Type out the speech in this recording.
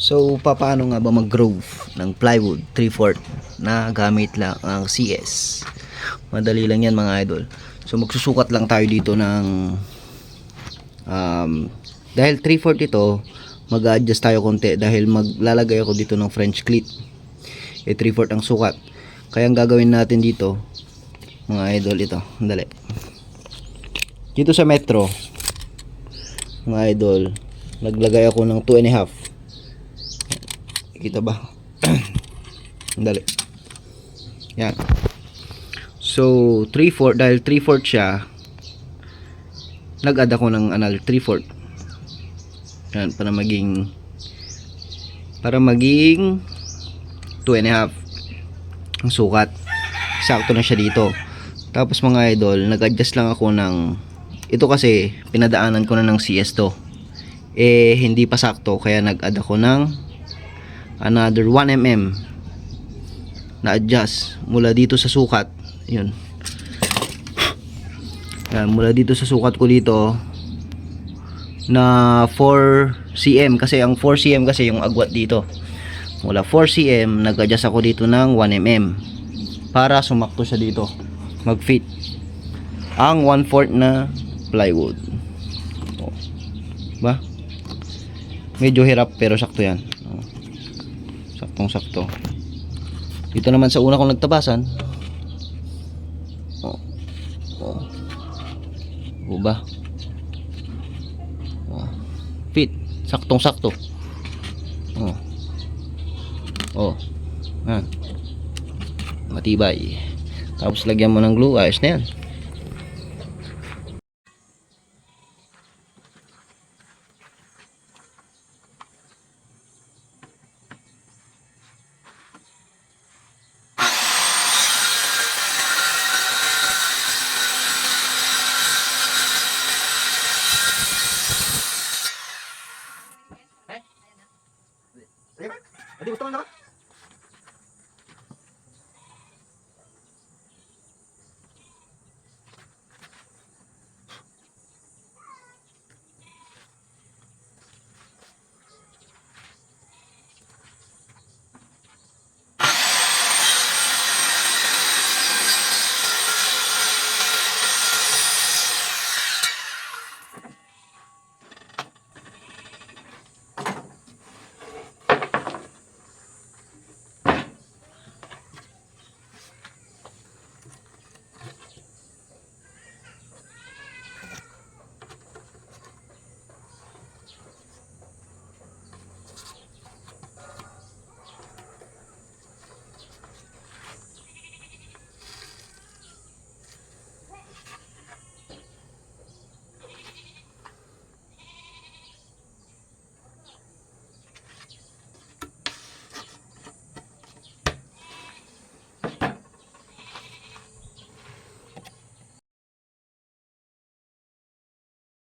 So, paano nga ba mag-groove ng plywood 3/4 na gamit lang ang CS? Madali lang yan mga idol. So, magsusukat lang tayo dito ng um, dahil 3/4 ito, mag-adjust tayo konti dahil maglalagay ako dito ng French cleat. Eh 3/4 ang sukat. Kaya ang gagawin natin dito, mga idol ito, dali. Dito sa metro, mga idol, naglagay ako ng 2 and a half. Kita ba? Dali. Yan. So, 3/4 dahil 3/4 siya, nag-add ako ng another 3/4. Yan, para maging para maging 2 and a half ang sukat. Sakto na siya dito. Tapos mga idol, nag-adjust lang ako ng ito kasi pinadaanan ko na ng CS to. Eh hindi pa sakto kaya nag-add ako ng another 1 mm na adjust mula dito sa sukat. Yun. Yan, mula dito sa sukat ko dito na 4 cm kasi ang 4 cm kasi yung agwat dito. Mula 4 cm nag-adjust ako dito ng 1 mm para sumakto siya dito mag-fit ang 1/4 na plywood oh. ba medyo hirap pero sakto yan. Saktong sakto dito naman sa una kong nagtabasan. Oh. Oh. O ba? Oh. fit. Saktong sakto oh. Oh. Yan. Matibay. Tapos lagyan mo ng glue. Ayos na yan Adi, gusto mo na ka?